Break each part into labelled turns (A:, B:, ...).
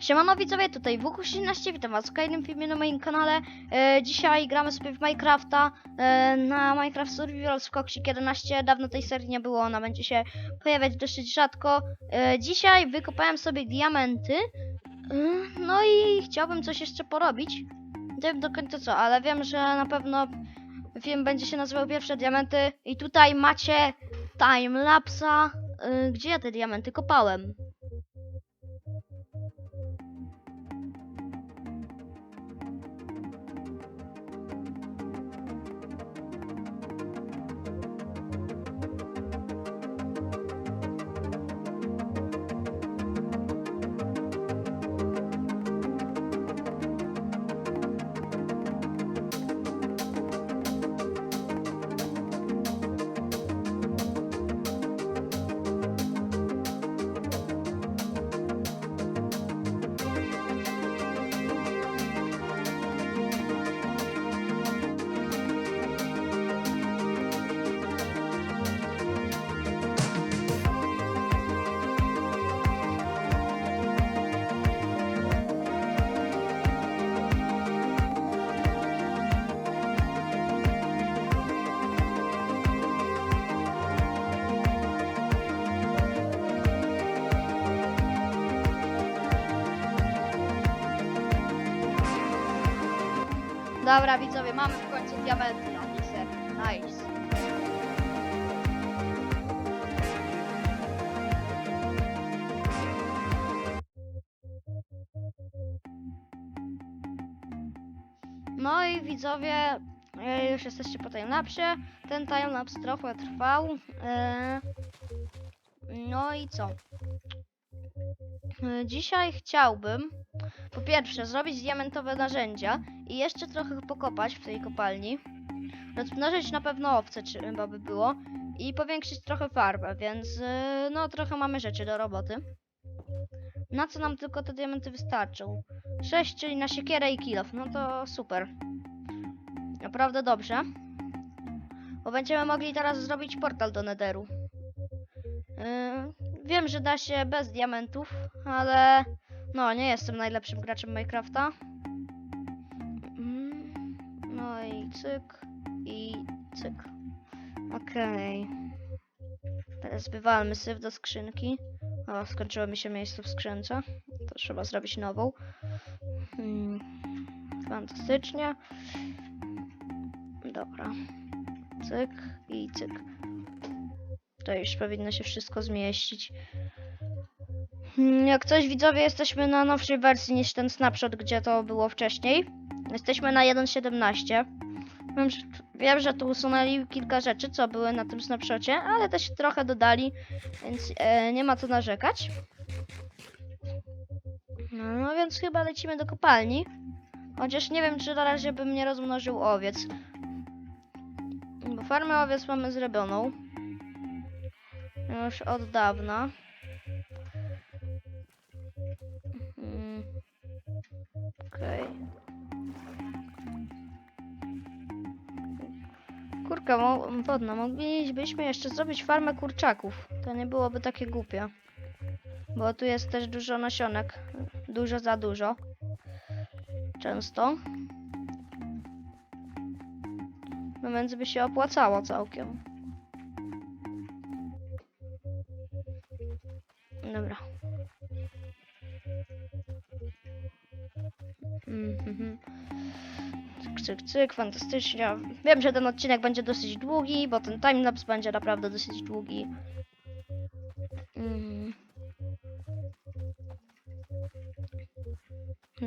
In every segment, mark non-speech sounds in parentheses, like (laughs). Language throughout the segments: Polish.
A: Siemano widzowie, tutaj WQ13, witam was w kolejnym filmie na moim kanale. E, dzisiaj gramy sobie w Minecrafta e, na Minecraft Survival z Koksik 11. Dawno tej serii nie było, ona będzie się pojawiać dosyć rzadko. E, dzisiaj wykopałem sobie diamenty. E, no i chciałbym coś jeszcze porobić. Nie wiem do końca co, ale wiem, że na pewno film będzie się nazywał Pierwsze Diamenty. I tutaj macie timelapsa, e, gdzie ja te diamenty kopałem. Dobra, widzowie, mamy w końcu diamenty na serii. Nice. No i widzowie, e, już jesteście po timelapsie. Ten timelapse trochę trwał. E, no i co? E, Dzisiaj chciałbym po pierwsze zrobić diamentowe narzędzia i jeszcze trochę pokopać w tej kopalni. Rozmnożyć na pewno owce, chyba by było. I powiększyć trochę farbę, więc yy, no trochę mamy rzeczy do roboty. Na co nam tylko te diamenty wystarczą? 6, czyli na siekierę i kilof. No to super. Naprawdę dobrze. Bo będziemy mogli teraz zrobić portal do Netheru. Yy, wiem, że da się bez diamentów, ale no, nie jestem najlepszym graczem Minecrafta. Mm, No i cyk, i cyk. Okej. Teraz wywalmy syf do skrzynki. O, skończyło mi się miejsce w skrzynce. To trzeba zrobić nową. Mm, fantastycznie. Dobra. Cyk i cyk. To już powinno się wszystko zmieścić. Mm, Jak coś widzowie, jesteśmy na nowszej wersji niż ten snapshot, gdzie to było wcześniej. Jesteśmy na 1.17. Wiem, że, wiem, że tu usunęli kilka rzeczy, co były na tym snapshocie, ale też trochę dodali, więc e, nie ma co narzekać. No, no więc chyba lecimy do kopalni. Chociaż nie wiem, czy na razie bym nie rozmnożył owiec. Bo farmę owiec mamy zrobioną. Już od dawna. Mm. Okej. Kurka mo wodna, moglibyśmy jeszcze zrobić farmę kurczaków. To nie byłoby takie głupie. Bo tu jest też dużo nasionek. Dużo za dużo. Często. No więc by się opłacało całkiem. Cyk, cyk, fantastycznie. Wiem, że ten odcinek będzie dosyć długi, bo ten timelapse będzie naprawdę dosyć długi. Mm.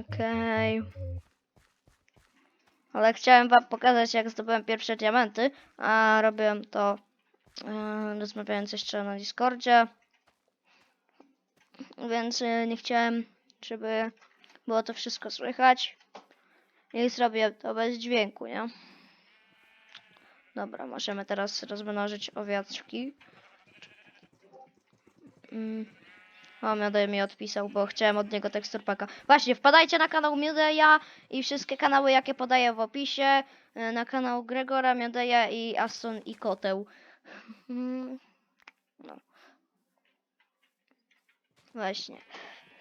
A: Okej. Ale chciałem wam pokazać, jak zdobyłem pierwsze diamenty, a robiłem to yy, rozmawiając jeszcze na Discordzie. Więc yy, nie chciałem, żeby było to wszystko słychać. I zrobię to bez dźwięku, nie? Dobra, możemy teraz rozmnożyć owiaczki. Mm. O, Miodej mi odpisał, bo chciałem od niego teksturpaka. Właśnie, wpadajcie na kanał Miodeja i wszystkie kanały, jakie podaję w opisie. y, Na kanał Gregora, Miodeja i Aston i Koteł. Mm. No. Właśnie.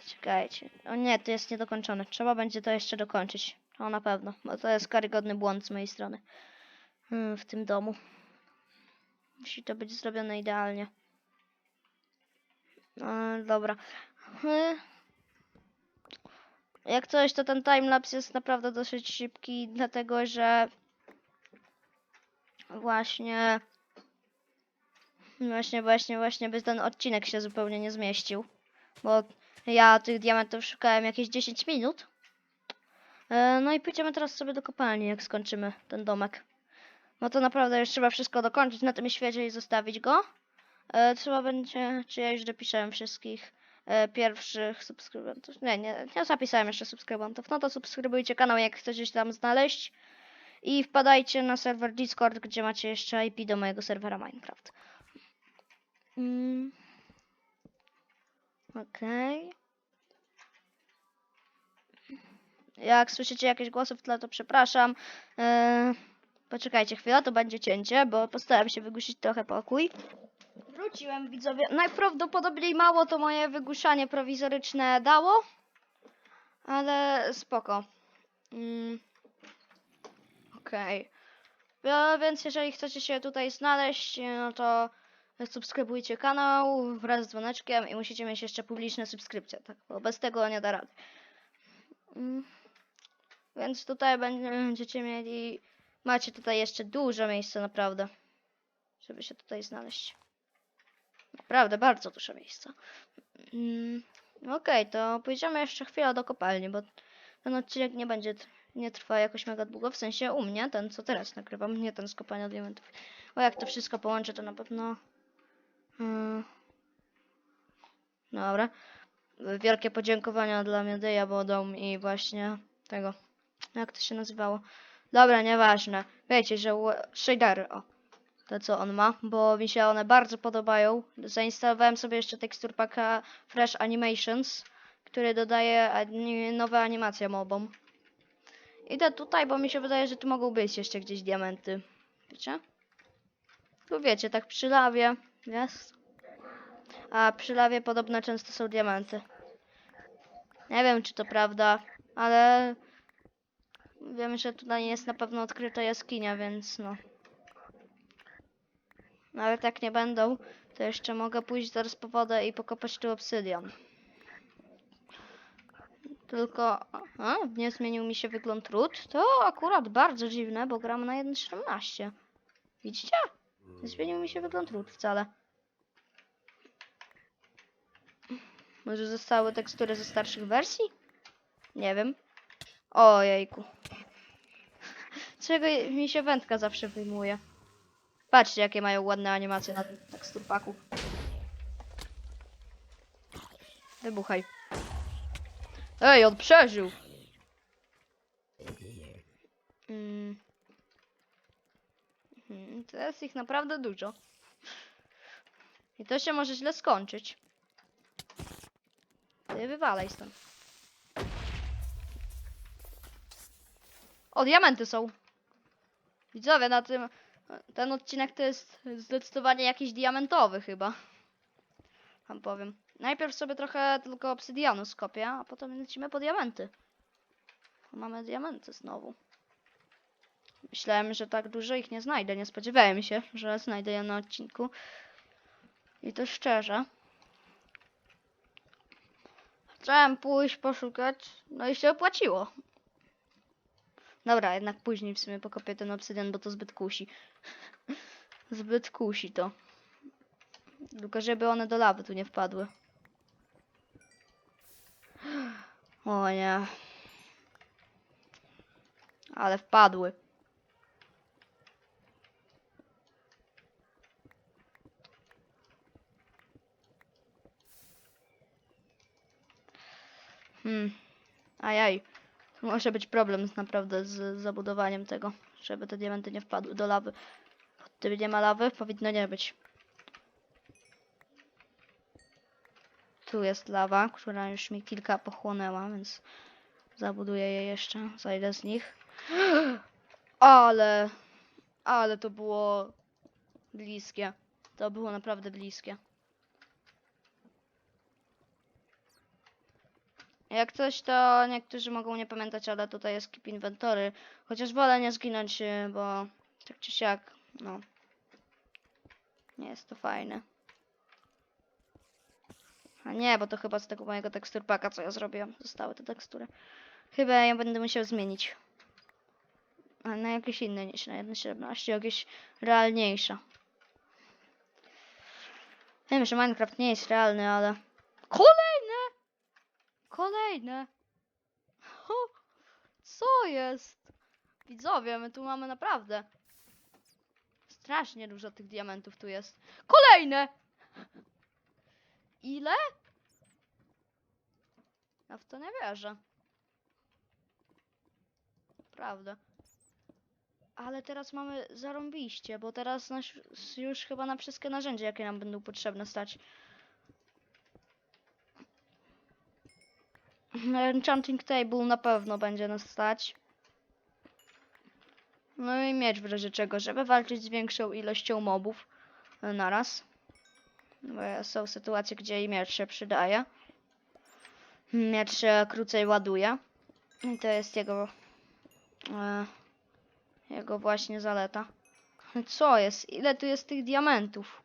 A: Czekajcie. O nie, to jest niedokończone. Trzeba będzie to jeszcze dokończyć. O na pewno, bo to jest karygodny błąd z mojej strony. Mm, W tym domu. Musi to być zrobione idealnie. No, dobra. Y, Jak coś, to ten timelapse jest naprawdę dosyć szybki, dlatego że właśnie właśnie, właśnie, właśnie by ten odcinek się zupełnie nie zmieścił. Bo ja tych diamentów szukałem jakieś 10 minut. E, No i pójdziemy teraz sobie do kopalni, jak skończymy ten domek. No to naprawdę już trzeba wszystko dokończyć na tym świecie i zostawić go. E, Trzeba będzie, czy ja już dopisałem wszystkich e, pierwszych subskrybentów. Nie, nie, nie zapisałem jeszcze subskrybentów. No to subskrybujcie kanał, jak chcecie się tam znaleźć. I wpadajcie na serwer Discord, gdzie macie jeszcze IP do mojego serwera Minecraft. Mm. Okej. Jak słyszycie jakieś głosy w tle, to przepraszam. Eee, poczekajcie chwilę, to będzie cięcie, bo postaram się wygłosić trochę pokój. Wróciłem widzowie. Najprawdopodobniej mało to moje wygłuszanie prowizoryczne dało, ale spoko. Mm. Okej. No, więc jeżeli chcecie się tutaj znaleźć, no to subskrybujcie kanał wraz z dzwoneczkiem i musicie mieć jeszcze publiczne subskrypcje, tak? Bo bez tego nie da rady. Mm. Więc tutaj będziecie mieli, macie tutaj jeszcze dużo miejsca naprawdę, żeby się tutaj znaleźć. Naprawdę, bardzo dużo miejsca. Mm. Okej, to pójdziemy jeszcze chwilę do kopalni, bo ten odcinek nie będzie, nie trwa jakoś mega długo, w sensie u mnie, ten co teraz nagrywam, nie ten z kopania diamentów. Bo jak to wszystko połączę, to na pewno... Mm. Dobra. Wielkie podziękowania dla Miodeja Bodą i właśnie tego. Jak to się nazywało? Dobra, nieważne. Wiecie, że shadery, o. To co on ma, bo mi się one bardzo podobają. Zainstalowałem sobie jeszcze tekstur paka Fresh Animations, który dodaje nowe animacje mobom. Idę tutaj, bo mi się wydaje, że tu mogą być jeszcze gdzieś diamenty. Wiecie? Tu wiecie, tak przy lawie jest. A przy lawie podobno często są diamenty. Nie wiem, czy to prawda, ale wiem, że tutaj jest na pewno odkryta jaskinia, więc no. Nawet jak nie będą, to jeszcze mogę pójść zaraz po wodę i pokopać tu obsydian. Tylko, a, nie zmienił mi się wygląd ród. To akurat bardzo dziwne, bo gram na 1.17. Widzicie? Nie zmienił mi się wygląd ród wcale. Może zostały tekstury ze starszych wersji? Nie wiem. Ojejku. Czego mi się wędka zawsze wyjmuje? Patrzcie, jakie mają ładne animacje na tym teksturpaku. Wybuchaj. Ej, on przeżył! Mm. Mhm, To jest ich naprawdę dużo. I to się może źle skończyć. Ty wywalaj stąd. O, diamenty są. Widzowie, na tym... Ten odcinek to jest zdecydowanie jakiś diamentowy chyba. Wam powiem. Najpierw sobie trochę tylko obsydianu skopię, a potem lecimy po diamenty. Mamy diamenty znowu. Myślałem, że tak dużo ich nie znajdę. Nie spodziewałem się, że znajdę je na odcinku. I to szczerze. Chciałem pójść poszukać, no i się opłaciło. Dobra, jednak później w sumie pokopię ten obsydian, bo to zbyt kusi. (laughs) zbyt kusi to. Tylko żeby one do lawy tu nie wpadły. (gasps) O nie. Ale wpadły. Hmm. Ajaj. Może być problem naprawdę z zabudowaniem tego, żeby te diamenty nie wpadły do lawy. Tym nie ma lawy, powinno nie być. Tu jest lawa, która już mi kilka pochłonęła, więc zabuduję je jeszcze. Zajdę z nich. Ale, ale to było bliskie. To było naprawdę bliskie. Jak coś, to niektórzy mogą nie pamiętać, ale tutaj jest keep inventory. Chociaż wolę nie zginąć, y, bo tak czy siak, no. Nie jest to fajne. A nie, bo to chyba z tego mojego teksturpaka, co ja zrobiłem, zostały te tekstury. Chyba ja będę musiał zmienić. A na jakieś inne niż na 1.17, jakieś realniejsze. Wiem, że Minecraft nie jest realny, ale... Kolejne! Kolejne! (laughs) Co jest? Widzowie, my tu mamy naprawdę... Strasznie dużo tych diamentów tu jest. Kolejne! Ile? Ja w to nie wierzę. Naprawdę. Ale teraz mamy zarąbiście, bo teraz nas już chyba na wszystkie narzędzia, jakie nam będą potrzebne stać. Enchanting Table na pewno będzie nas stać. No i miecz w razie czego, żeby walczyć z większą ilością mobów e, naraz. Bo są sytuacje, gdzie i miecz się przydaje. Miecz się krócej ładuje. I to jest jego... E, jego właśnie zaleta. Co jest? Ile tu jest tych diamentów?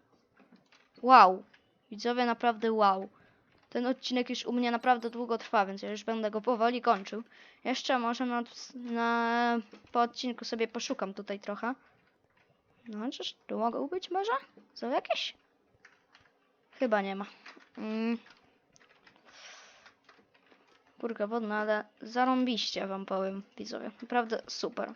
A: Wow. Widzowie, naprawdę wow. Ten odcinek już u mnie naprawdę długo trwa, więc ja już będę go powoli kończył. Jeszcze może na, na, po odcinku sobie poszukam tutaj trochę. No, czyż tu mogą być może? Są jakieś? Chyba nie ma. Mm. Kurka wodna, ale zarąbiście wam powiem, widzowie. Naprawdę super.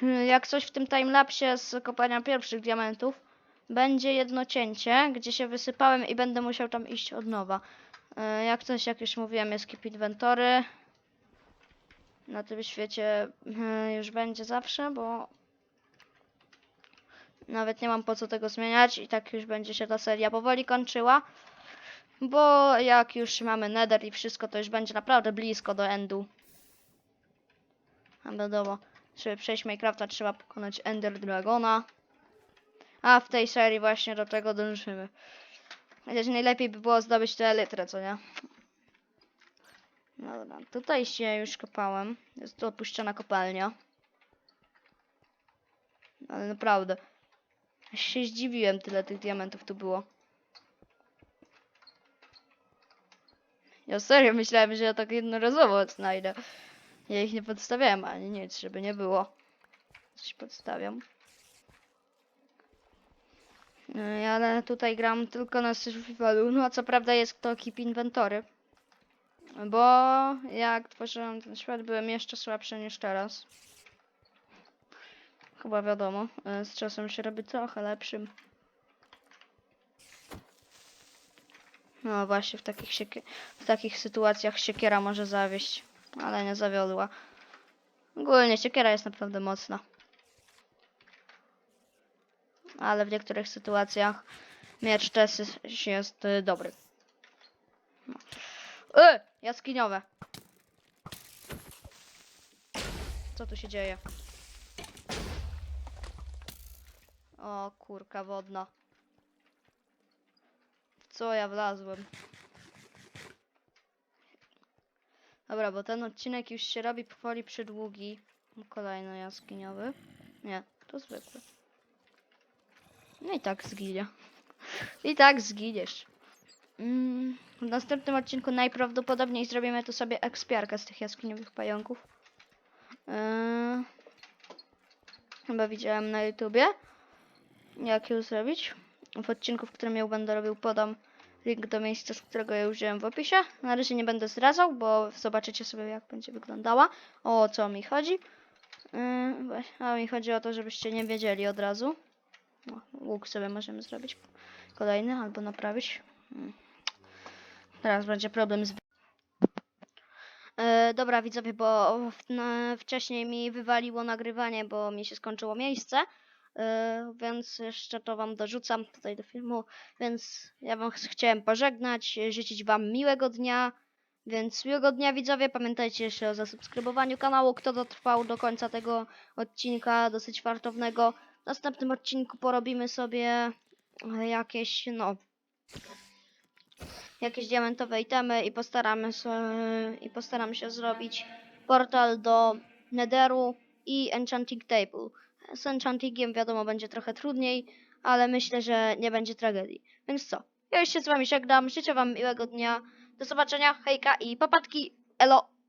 A: Hmm, Jak coś w tym timelapsie z kopania pierwszych diamentów, będzie jedno cięcie, gdzie się wysypałem i będę musiał tam iść od nowa. E, Jak coś, jak już mówiłem, jest keep inventory. Na tym świecie e, już będzie zawsze, bo nawet nie mam po co tego zmieniać i tak już będzie się ta seria powoli kończyła. Bo jak już mamy nether i wszystko, to już będzie naprawdę blisko do endu. A wiadomo, żeby przejść Minecrafta trzeba pokonać Ender Dragona. A w tej serii właśnie do tego dążymy. Chociaż najlepiej by było zdobyć tę elytrę, co nie? No dobra, tutaj się już kopałem. Jest to opuszczona kopalnia. Ale naprawdę. Aż się zdziwiłem, tyle tych diamentów tu było. Ja serio myślałem, że ja tak jednorazowo znajdę. Ja ich nie podstawiałem ani nic, żeby nie było. Coś podstawiam. No, ale tutaj gram tylko na survivalu. No a co prawda jest to keep inventory. Bo jak tworzyłem ten świat byłem jeszcze słabszy niż teraz. Chyba wiadomo. e, Z czasem się robi trochę lepszym. No właśnie w takich, w takich sytuacjach siekiera może zawieść. Ale nie zawiodła. Ogólnie siekiera jest naprawdę mocna. Ale w niektórych sytuacjach miecz też jest, y, dobry. No. E! Jaskiniowe. Co tu się dzieje? O, kurka wodna. Co ja wlazłem? Dobra, bo ten odcinek już się robi powoli przydługi. Kolejny jaskiniowy. Nie, to zwykły. No i tak zginie. I tak zginiesz. Mm, w następnym odcinku najprawdopodobniej zrobimy tu sobie ekspiarkę z tych jaskiniowych pająków. Yy, chyba widziałem na YouTubie, jak ją zrobić. W odcinku, w którym ją będę robił, podam link do miejsca, z którego ja użyłem w opisie. Na razie nie będę zdradzał, bo zobaczycie sobie, jak będzie wyglądała. O co mi chodzi. Yy, a mi chodzi o to, żebyście nie wiedzieli od razu. Łuk sobie możemy zrobić kolejny albo naprawić. Mm. Teraz będzie problem z. E, dobra, widzowie, bo w, na, wcześniej mi wywaliło nagrywanie, bo mi się skończyło miejsce. E, więc jeszcze to Wam dorzucam tutaj do filmu. Więc ja Wam ch- chciałem pożegnać, życzyć Wam miłego dnia. Więc miłego dnia, widzowie. Pamiętajcie jeszcze o zasubskrybowaniu kanału, kto dotrwał do końca tego odcinka dosyć fartownego. W następnym odcinku porobimy sobie e, jakieś, no, jakieś diamentowe itemy i postaramy się, i postaram się zrobić portal do Netheru i Enchanting Table. Z Enchantingiem wiadomo będzie trochę trudniej, ale myślę, że nie będzie tragedii. Więc co? Ja już się z wami żegnam, życzę wam miłego dnia. Do zobaczenia, hejka i papatki, elo!